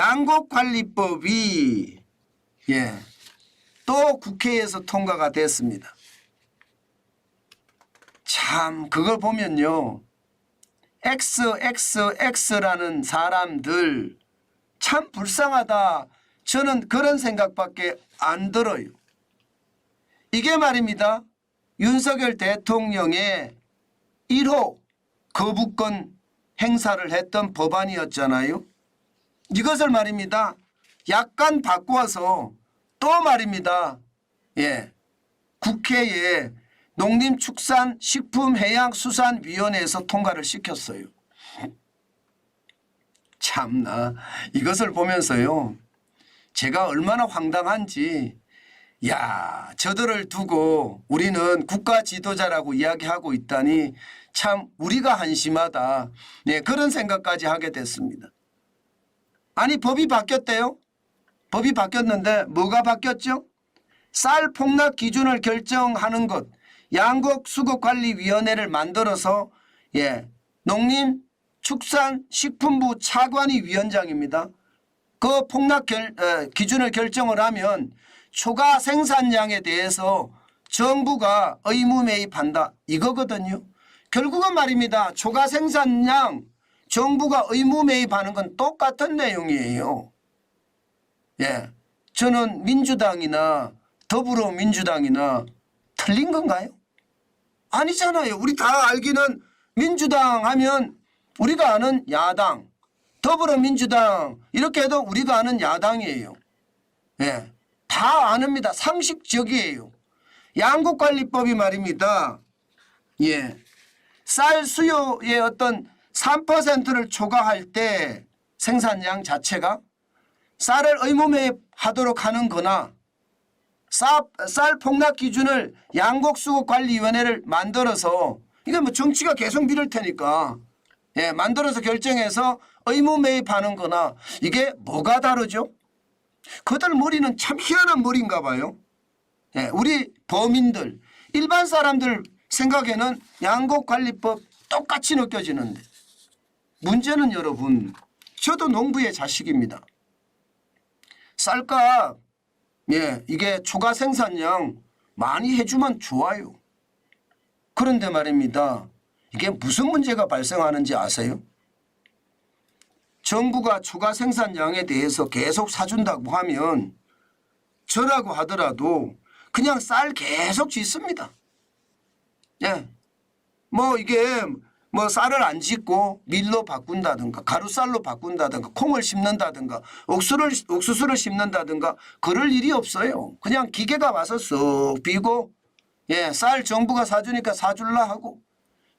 양곡관리법이 예, 또 국회에서 통과가 됐습니다. 참 그걸 보면요. XXX라는 사람들 참 불쌍하다. 저는 그런 생각밖에 안 들어요. 이게 말입니다. 윤석열 대통령의 1호 거부권 행사를 했던 법안이었잖아요. 이것을 말입니다. 약간 바꾸어서 또 말입니다. 예. 국회에 농림축산식품해양수산위원회에서 통과를 시켰어요. 참나 이것을 보면서요. 제가 얼마나 황당한지 야 저들을 두고 우리는 국가 지도자라고 이야기하고 있다니 참 우리가 한심하다. 네 그런 생각까지 하게 됐습니다. 아니 법이 바뀌었대요. 법이 바뀌었는데 뭐가 바뀌었죠? 쌀 폭락 기준을 결정하는 것 양곡 수급 관리 위원회를 만들어서 예 농림 축산 식품부 차관이 위원장입니다. 그 폭락 결, 어, 기준을 결정을 하면 초과 생산량에 대해서 정부가 의무 매입한다 이거거든요. 결국은 말입니다. 초과 생산량 정부가 의무 매입하는 건 똑같은 내용이에요. 예, 저는 민주당이나 더불어민주당이나 틀린 건가요? 아니잖아요. 우리 다 알기는 민주당 하면 우리가 아는 야당, 더불어민주당 이렇게 해도 우리가 아는 야당이에요. 예, 다 아닙니다. 상식적이에요. 양국관리법이 말입니다. 예, 쌀 수요의 어떤 3%를 초과할 때 생산량 자체가 쌀을 의무 매입하도록 하는 거나 쌀, 쌀 폭락 기준을 양곡수급관리위원회를 만들어서 이게 뭐 정치가 계속 미룰 테니까 예, 만들어서 결정해서 의무 매입하는 거나 이게 뭐가 다르죠? 그들 머리는 참 희한한 머리인가 봐요. 예, 우리 범인들, 일반 사람들 생각에는 양곡관리법 똑같이 느껴지는데 문제는 여러분 저도 농부의 자식입니다. 쌀값 예, 이게 초과 생산량 많이 해주면 좋아요. 그런데 말입니다. 이게 무슨 문제가 발생하는지 아세요? 정부가 초과 생산량에 대해서 계속 사준다고 하면 저라고 하더라도 그냥 쌀 계속 짓습니다. 예. 뭐 이게 뭐 쌀을 안 짓고 밀로 바꾼다든가 가루쌀로 바꾼다든가 콩을 심는다든가 옥수를 옥수수를 심는다든가 그럴 일이 없어요. 그냥 기계가 와서 쓱 비고 예, 쌀 정부가 사주니까 사줄라 하고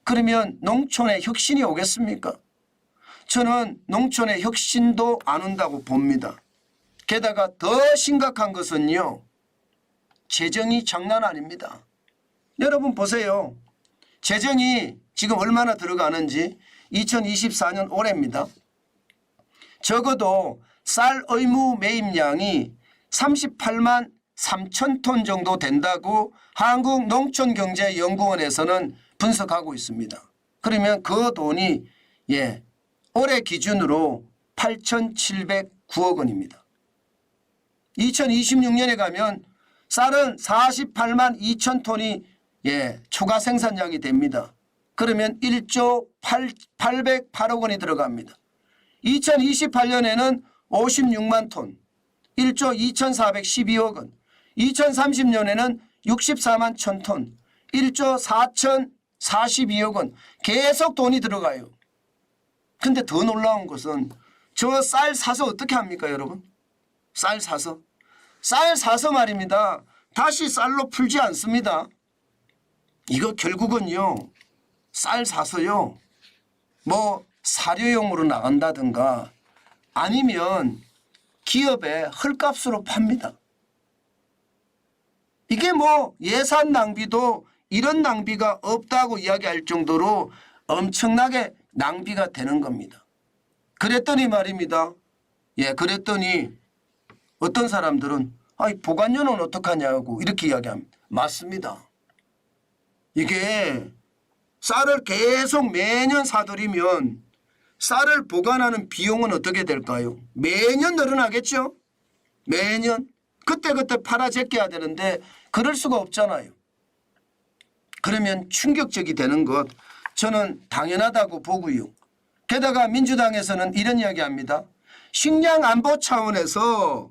그러면 농촌에 혁신이 오겠습니까? 저는 농촌에 혁신도 안 온다고 봅니다. 게다가 더 심각한 것은요. 재정이 장난 아닙니다. 여러분 보세요. 재정이 지금 얼마나 들어가는지 2024년 올해입니다. 적어도 쌀 의무 매입량이 38만 3천 톤 정도 된다고 한국농촌경제연구원에서는 분석하고 있습니다. 그러면 그 돈이 예 올해 기준으로 8,709억 원입니다. 2026년에 가면 쌀은 48만 2천 톤이 예, 초과 생산량이 됩니다. 그러면 1조 8, 808억 원이 들어갑니다. 2028년에는 56만 톤, 1조 2412억 원, 2030년에는 64만 천 톤, 1조 4042억 원 계속 돈이 들어가요. 근데 더 놀라운 것은 저 쌀 사서 어떻게 합니까 여러분? 쌀 사서. 쌀 사서 말입니다. 다시 쌀로 풀지 않습니다. 이거 결국은요. 쌀 사서요. 뭐 사료용으로 나간다든가 아니면 기업에 헐값으로 팝니다. 이게 뭐 예산 낭비도 이런 낭비가 없다고 이야기할 정도로 엄청나게 낭비가 되는 겁니다. 그랬더니 말입니다. 예, 그랬더니 어떤 사람들은 아이 보관료는 어떡하냐고 이렇게 이야기합니다. 맞습니다. 이게 쌀을 계속 매년 사들이면 쌀을 보관하는 비용은 어떻게 될까요? 매년 늘어나겠죠? 매년. 그때그때 팔아 제껴야 되는데 그럴 수가 없잖아요. 그러면 충격적이 되는 것 저는 당연하다고 보고요. 게다가 민주당에서는 이런 이야기 합니다. 식량 안보 차원에서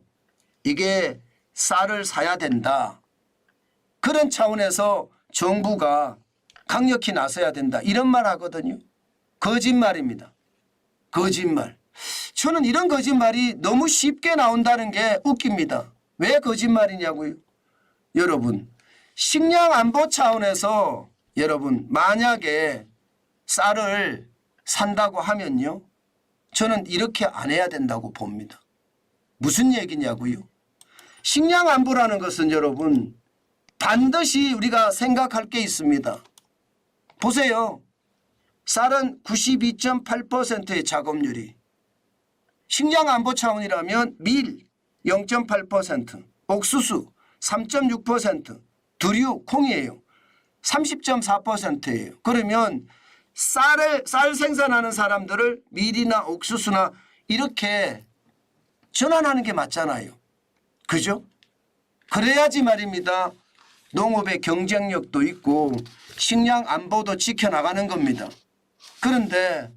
이게 쌀을 사야 된다. 그런 차원에서 정부가 강력히 나서야 된다. 이런 말 하거든요. 거짓말입니다. 거짓말. 저는 이런 거짓말이 너무 쉽게 나온다는 게 웃깁니다. 왜 거짓말이냐고요? 여러분, 식량 안보 차원에서 여러분, 만약에 쌀을 산다고 하면요. 저는 이렇게 안 해야 된다고 봅니다. 무슨 얘기냐고요? 식량 안보라는 것은 여러분 반드시 우리가 생각할 게 있습니다. 보세요. 쌀은 92.8%의 작업률이 식량 안보 차원이라면 밀 0.8%, 옥수수 3.6%, 두류 콩이에요. 30.4%예요. 그러면 쌀을 쌀 생산하는 사람들을 밀이나 옥수수나 이렇게 전환하는 게 맞잖아요. 그죠? 그래야지 말입니다. 농업의 경쟁력도 있고 식량 안보도 지켜나가는 겁니다. 그런데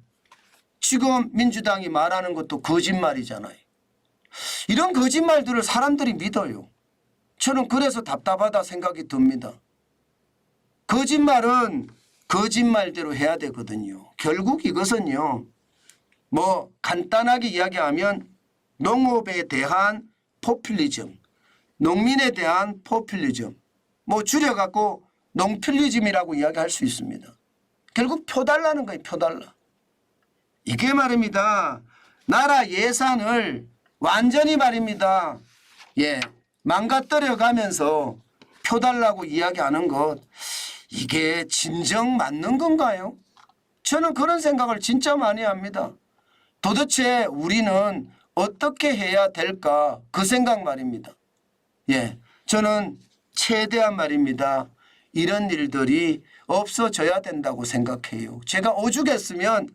지금 민주당이 말하는 것도 거짓말이잖아요. 이런 거짓말들을 사람들이 믿어요. 저는 그래서 답답하다 생각이 듭니다. 거짓말은 거짓말대로 해야 되거든요. 결국 이것은요. 뭐 간단하게 이야기하면 농업에 대한 포퓰리즘, 농민에 대한 포퓰리즘, 뭐 줄여갖고 농퓰리즘이라고 이야기할 수 있습니다. 결국 표 달라는 거예요. 표 달라. 이게 말입니다. 나라 예산을 완전히 말입니다. 예, 망가뜨려 가면서 표 달라고 이야기하는 것 이게 진정 맞는 건가요? 저는 그런 생각을 진짜 많이 합니다. 도대체 우리는 어떻게 해야 될까 그 생각 말입니다. 예, 저는 최대한 말입니다. 이런 일들이 없어져야 된다고 생각해요. 제가 오죽했으면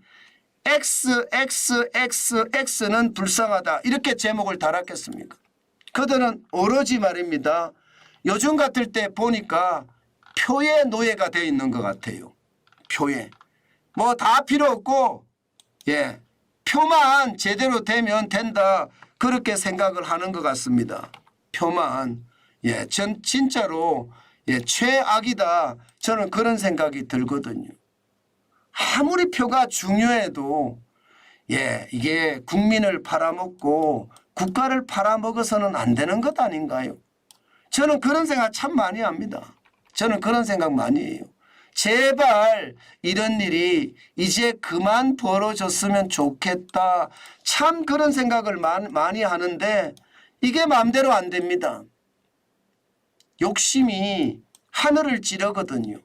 X, X, X, X는 불쌍하다. 이렇게 제목을 달았겠습니까? 그들은 오로지 말입니다. 요즘 같을 때 보니까 표의 노예가 되어 있는 것 같아요. 표에. 뭐 다 필요 없고, 예. 표만 제대로 되면 된다. 그렇게 생각을 하는 것 같습니다. 표만. 예. 전 진짜로 예, 최악이다. 저는 그런 생각이 들거든요. 아무리 표가 중요해도 예, 이게 국민을 팔아먹고 국가를 팔아먹어서는 안 되는 것 아닌가요? 저는 그런 생각 참 많이 합니다. 저는 그런 생각 많이 해요. 제발 이런 일이 이제 그만 벌어졌으면 좋겠다. 참 그런 생각을 많- 많이 하는데 이게 마음대로 안 됩니다. 욕심이 하늘을 찌르거든요.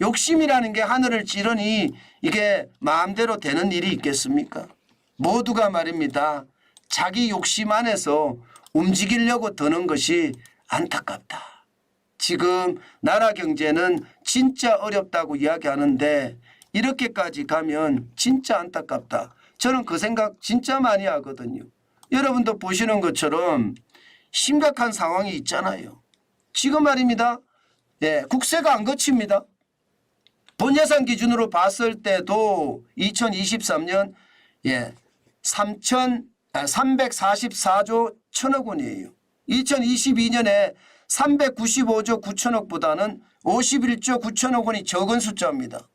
욕심이라는 게 하늘을 찌르니 이게 마음대로 되는 일이 있겠습니까? 모두가 말입니다. 자기 욕심 안에서 움직이려고 드는 것이 안타깝다. 지금 나라 경제는 진짜 어렵다고 이야기하는데 이렇게까지 가면 진짜 안타깝다. 저는 그 생각 진짜 많이 하거든요. 여러분도 보시는 것처럼 심각한 상황이 있잖아요. 지금 말입니다. 예, 국세가 안 거칩니다. 본 예산 기준으로 봤을 때도 2023년 예, 3천 아, 344조 1천억 원이에요. 2022년에 395조 9천억보다는 51조 9천억 원이 적은 숫자입니다.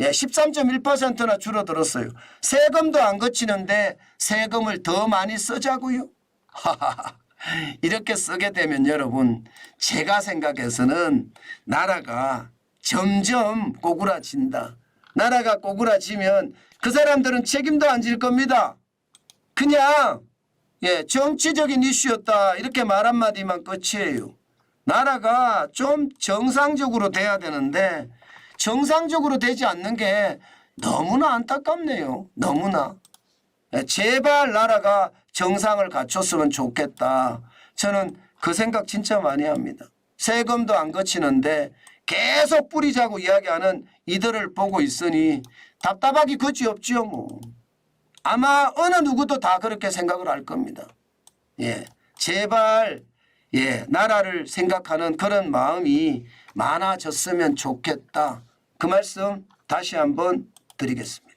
예, 13.1%나 줄어들었어요. 세금도 안 거치는데 세금을 더 많이 쓰자고요. 이렇게 쓰게 되면 여러분 제가 생각해서는 나라가 점점 꼬꾸라진다. 나라가 꼬꾸라지면 그 사람들은 책임도 안 질 겁니다. 그냥 예 정치적인 이슈였다 이렇게 말 한마디만 끝이에요. 나라가 좀 정상적으로 돼야 되는데 정상적으로 되지 않는 게 너무나 안타깝네요. 너무나. 예, 제발 나라가 정상을 갖췄으면 좋겠다. 저는 그 생각 진짜 많이 합니다. 세금도 안 거치는데 계속 뿌리자고 이야기하는 이들을 보고 있으니 답답하기 그지 없지요 뭐. 아마 어느 누구도 다 그렇게 생각을 할 겁니다. 예. 제발 예, 나라를 생각하는 그런 마음이 많아졌으면 좋겠다. 그 말씀 다시 한번 드리겠습니다.